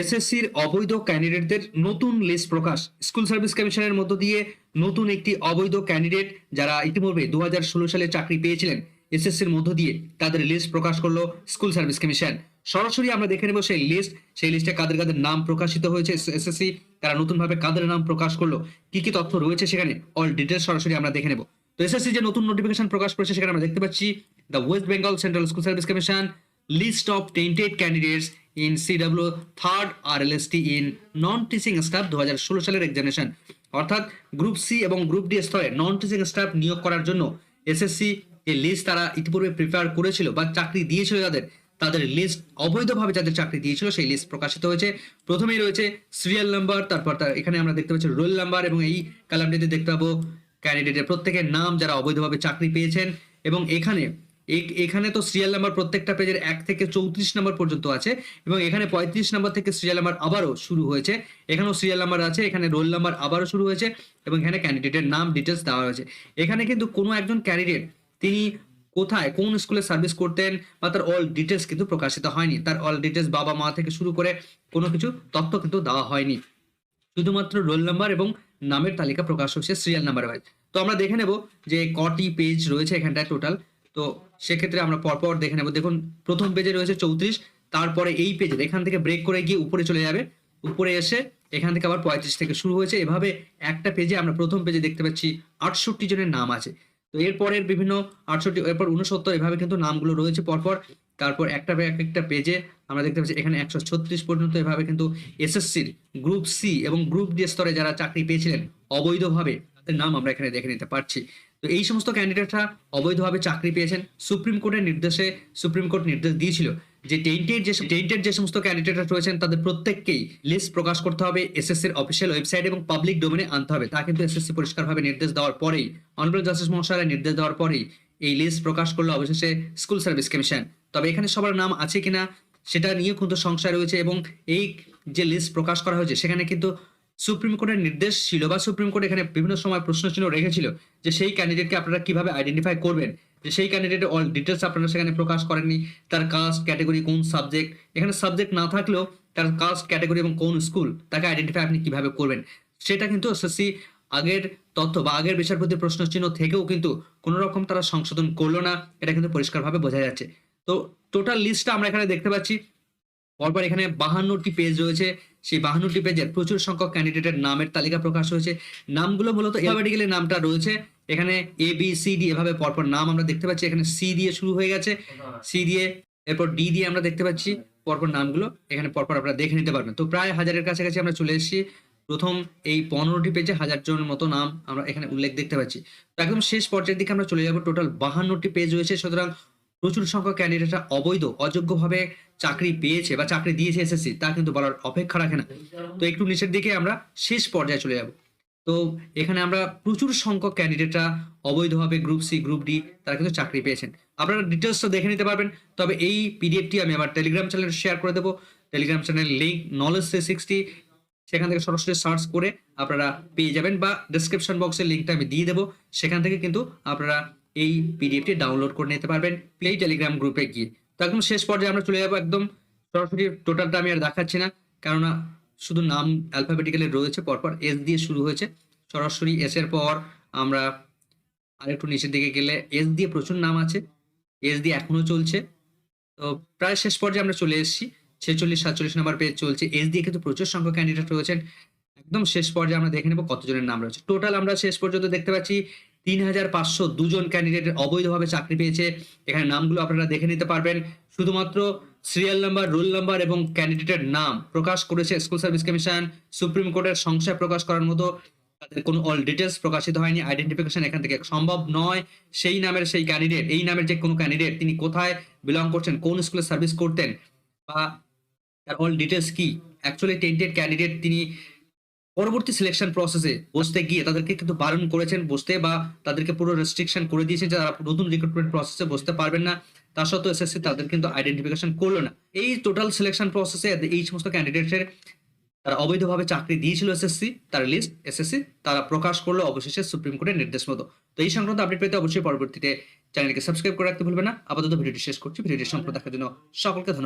এসএসসির অবৈধ ক্যান্ডিডেটদের নতুন লিস্ট প্রকাশ। স্কুল সার্ভিস কমিশনের মধ্য দিয়ে নতুন একটি অবৈধ ক্যান্ডিডেট যারা ইতিপূর্বে দু সালে চাকরি পেয়েছিলেন, এসএসসির মধ্য দিয়ে তাদের লিস্ট প্রকাশ করল স্কুল সার্ভিস কমিশন সরাসরি আমরা দেখে নেব সেই লিস্ট সেই লিস্টে কাদের কাদের নাম প্রকাশিত হয়েছে এসএসসি, তারা নতুনভাবে কাদের নাম প্রকাশ করল, কি কি তথ্য রয়েছে সেখানে অল ডিটেলস সরাসরি আমরা দেখে নেব। তো এসএসসি যে নতুন নোটিফিকেশন প্রকাশ করেছে সেখানে আমরা দেখতে পাচ্ছি the West Bengal Central School Service Commission list of tainted candidates in CW third RLST in non teaching staff দু সালের এক্সামিনেশন অর্থাৎ গ্রুপ সি এবং গ্রুপ ডি স্তরে নন টিচিং স্টাফ নিয়োগ করার জন্য এসএসসি এই লিস্ট তারা ইতিপূর্বে প্রিপেয়ার করেছিল বা চাকরি দিয়েছিল যাদের। তাদের লিস্ট অবৈধভাবে যাদের চাকরি দিয়েছিল সেই লিস্ট প্রকাশিত হয়েছে। প্রথমেই রয়েছে সিরিয়াল নাম্বার তারপর তার এখানে আমরা দেখতে পাচ্ছি রোল নাম্বার এবং এই কালামটিতে দেখতে পাবো ক্যান্ডিডেটের প্রত্যেকের নাম যারা অবৈধভাবে চাকরি পেয়েছেন। এবং এখানে এখানে তো সিরিয়াল নাম্বার প্রত্যেকটা পেজের এক থেকে চৌত্রিশ নাম্বার পর্যন্ত আছে এবং এখানে পঁয়ত্রিশ নাম্বার থেকে সিরিয়াল নাম্বার আবারও শুরু হয়েছে। এখানেও সিরিয়াল নাম্বার আছে, এখানে রোল নাম্বার আবারও শুরু হয়েছে এবং এখানে ক্যান্ডিডেটের নাম ডিটেলস দেওয়া হয়েছে। এখানে কিন্তু কোনো একজন ক্যান্ডিডেট তিনি কোথায়, কোন স্কুলে সার্ভিস করতেন বা তার অল ডিটেলস কিন্তু প্রকাশিত হয়নি। তার অল ডিটেলস বাবা মা থেকে শুরু করে কোনো কিছু তথ্য কিন্তু দেওয়া হয়নি। শুধুমাত্র রোল নাম্বার এবং নামের তালিকা প্রকাশ হচ্ছে সিরিয়াল নাম্বার ওয়াইজ তো আমরা দেখে নেব যে কটি পেজ রয়েছে এখানটায় টোটাল তো সেক্ষেত্রে আমরা পরপর দেখে নেব। দেখুন, প্রথম পেজে রয়েছে চৌত্রিশ, তারপরে এই পেজে এখান থেকে ব্রেক করে গিয়ে উপরে চলে যাবে। উপরে এসে এখান থেকে আবার পঁয়ত্রিশ থেকে শুরু হয়েছে। এভাবে একটা পেজে আমরা প্রথম পেজে দেখতে পাচ্ছি আটষট্টি জনের নাম আছে। তো এরপরের বিভিন্ন আটষট্টি, এরপর উনসত্তর, এভাবে কিন্তু নামগুলো রয়েছে পরপর। তারপর একটা এক একটা পেজে আমরা দেখতে পাচ্ছি এখানে একশো ছত্রিশ পর্যন্ত এভাবে কিন্তু এসএসসির গ্রুপ সি এবং গ্রুপ ডি স্তরে যারা চাকরি পেয়েছিলেন অবৈধভাবে, তাদের নাম আমরা এখানে দেখে নিতে পারছি। তো এই সমস্ত ক্যান্ডিডেটরা অবৈধভাবে চাকরি পেয়েছেন। সুপ্রিম কোর্টের নির্দেশে সুপ্রিম কোর্ট নির্দেশ দিয়েছিল যে টেন্টেড যে টেন্টেড যে সমস্ত ক্যান্ডিডেটরা রয়েছেন, তাদের প্রত্যেককেই লিস্ট প্রকাশ করতে হবে এস এসএসসির অফিসিয়াল ওয়েবসাইট এবং পাবলিক ডোমেনে আনতে হবে। তা কিন্তু এসএসসি পরিষ্কারভাবে নির্দেশ দেওয়ার পরেই অনারেবল জাস্টিস মহাশয়ের নির্দেশ দেওয়ার পরেই এই লিস্ট প্রকাশ করল অবশেষে স্কুল সার্ভিস কমিশন তবে এখানে সবার নাম আছে কিনা, সেটা নিয়ে কিন্তু সংশয় রয়েছে এবং এই যে লিস্ট প্রকাশ করা হয়েছে, সেখানে কিন্তু সুপ্রিম কোর্টের নির্দেশ ছিল বা সুপ্রিম কোর্ট এখানে বিভিন্ন সময় প্রশ্ন চিহ্ন রেখেছিল যে সেই ক্যান্ডিডেটকে আপনারা কীভাবে আইডেন্টিফাই করবেন? যে সেই ক্যান্ডিডেটের অল ডিটেলস আপনারা সেখানে প্রকাশ করেননি, তার কাস্ট ক্যাটাগরি কোন সাবজেক্ট এখানে সাবজেক্ট না থাকলেও তার কাস্ট ক্যাটাগরি এবং কোন স্কুল তাকে আইডেন্টিফাই আপনি কীভাবে করবেন? সেটা কিন্তু এসএসসি আগের তথ্য বা আগের বিচারপতির প্রশ্ন চিহ্ন থেকেও কিন্তু কোনো রকম তারা সংশোধন করল না, এটা কিন্তু পরিষ্কারভাবে বোঝা যাচ্ছে। তো টোটাল লিস্টটা আমরা এখানে দেখতে পাচ্ছি। পরপর এখানে বাহান্নটি পেজ রয়েছে। সেই বাহান্নটি পেজের প্রচুর সংখ্যক ক্যান্ডিডেটের নামের তালিকা প্রকাশ হয়েছে। নামগুলো মূলত অ্যালফাবেটিক্যালি নামটা রয়েছে। এখানে এ বি সি ডি এভাবে পরপর নাম আমরা দেখতে পাচ্ছি। এখানে সি দিয়ে শুরু হয়ে গেছে। সি দিয়ে এরপর ডি দিয়ে আমরা দেখতে পাচ্ছি পরপর নামগুলো। এখানে পরপর আপনারা দেখে নিতে পারবেন। তো প্রায় হাজারের কাছাকাছি আমরা চলে এসেছি। প্রথম এই পনেরোটি পেজে হাজার জনের মতো নাম আমরা এখানে উল্লেখ দেখতে পাচ্ছি। তো একদম শেষ পর্যায়ের দিকে আমরা চলে যাব। টোটাল বাহান্নটি পেজ রয়েছে। সুতরাং প্রচুর সংখ্যক ক্যান্ডিডেটরা অবৈধ, অযোগ্যভাবে চাকরি পেয়েছে বা চাকরি দিয়েছে এসএসসি তা কিন্তু বলার অপেক্ষা রাখে না। তো একটু নিচের দিকে আমরা শেষ পর্যায়ে চলে যাব। তো এখানে আমরা প্রচুর সংখ্যক ক্যান্ডিডেটরা অবৈধভাবে গ্রুপ সি গ্রুপ ডি তারা কিন্তু চাকরি পেয়েছেন। আপনারা ডিটেলসটা দেখে নিতে পারবেন, তবে এই পিডিএফটি আমি আমার টেলিগ্রাম চ্যানেলে শেয়ার করে দেবো। Telegram channel link knowledge three sixty সেখান থেকে সরাসরি সার্চ করে আপনারা পেয়ে যাবেন বা ডিসক্রিপশন বক্সের লিঙ্কটা আমি দিয়ে দেবো। সেখান থেকে কিন্তু আপনারা এই পিডিএফটি ডাউনলোড করে নিতে পারবেন প্লে টেলিগ্রাম গ্রুপে গিয়ে। তো একদম শেষ পর্যায়ে আমরা চলে যাব একদম সরাসরি টোটালটা আমি আর দেখাচ্ছি না, কেননা শুধু নাম অ্যালফাবেটিক্যালি রয়েছে, পরপর এস দিয়ে শুরু হয়েছে। সরাসরি এস এর পর আমরা আরেকটু নিচের দিকে গেলে এস দিয়ে প্রচুর নাম আছে এস দিয়ে এখনও চলছে। তো প্রায় শেষ পর্যায়ে আমরা চলে এসেছি, ছেচল্লিশ, সাতচল্লিশ নাম্বার পেজ চলছে। এস দিয়ে কিন্তু প্রচুর সংখ্যক ক্যান্ডিডেট রয়েছেন। একদম শেষ পর্যায়ে আমরা দেখে নেব কতজনের নাম রয়েছে। টোটাল আমরা শেষ পর্যন্ত দেখতে পাচ্ছি তিন হাজার পাঁচশো দুজন ক্যান্ডিডেটের অবৈধভাবে চাকরি পেয়েছে। এখানে নামগুলো আপনারা দেখে নিতে পারবেন। শুধুমাত্র সিরিয়াল নাম্বার রোল নাম্বার এবং ক্যান্ডিডেটের নাম প্রকাশ করেছে স্কুল সার্ভিস কমিশন সুপ্রিম কোর্টের সংশয় প্রকাশ করার মতো। তাদের কোনো অল ডিটেলস প্রকাশিত হয়নি আইডেন্টিফিকেশন এখান থেকে সম্ভব নয়। সেই নামের সেই ক্যান্ডিডেট এই নামের যে কোনো ক্যান্ডিডেট তিনি কোথায় বিলং করছেন, কোন স্কুলে সার্ভিস করতেন, বা তার অল ডিটেলস কি? অ্যাকচুয়ালি টেন্টেড ক্যান্ডিডেট তিনি পরবর্তী সিলেকশন প্রসেসে বসতে গিয়ে তাদেরকে কিন্তু বারণ করেছেন, বসতে বা তাদেরকে পুরো রেস্ট্রিকশন করে দিয়েছেন যে তারা নতুন রিক্রুটমেন্ট প্রসেসে বসতে পারবেন না। তা সত্ত্বেও এসএসসি তাদের কিন্তু আইডেন্টিফিকেশন করল না। এই টোটাল সিলেকশন প্রসেসে এই সমস্ত ক্যান্ডিডেটের তারা অবৈধভাবে চাকরি দিয়েছিল এসএসসি তার লিস্ট এসএসসি তারা প্রকাশ করল অবশেষে সুপ্রিম কোর্টের নির্দেশ মতো। তো এই সংক্রান্ত আপডেট পেতে অবশ্যই পরবর্তীতে চ্যানেলকে সাবস্ক্রাইব করে রাখতে ভুলবেন না। আপাতত ভিডিওটি শেষ করছি। ভিডিওটি সম্পূর্ণ দেখার জন্য সকলকে ধন্যবাদ।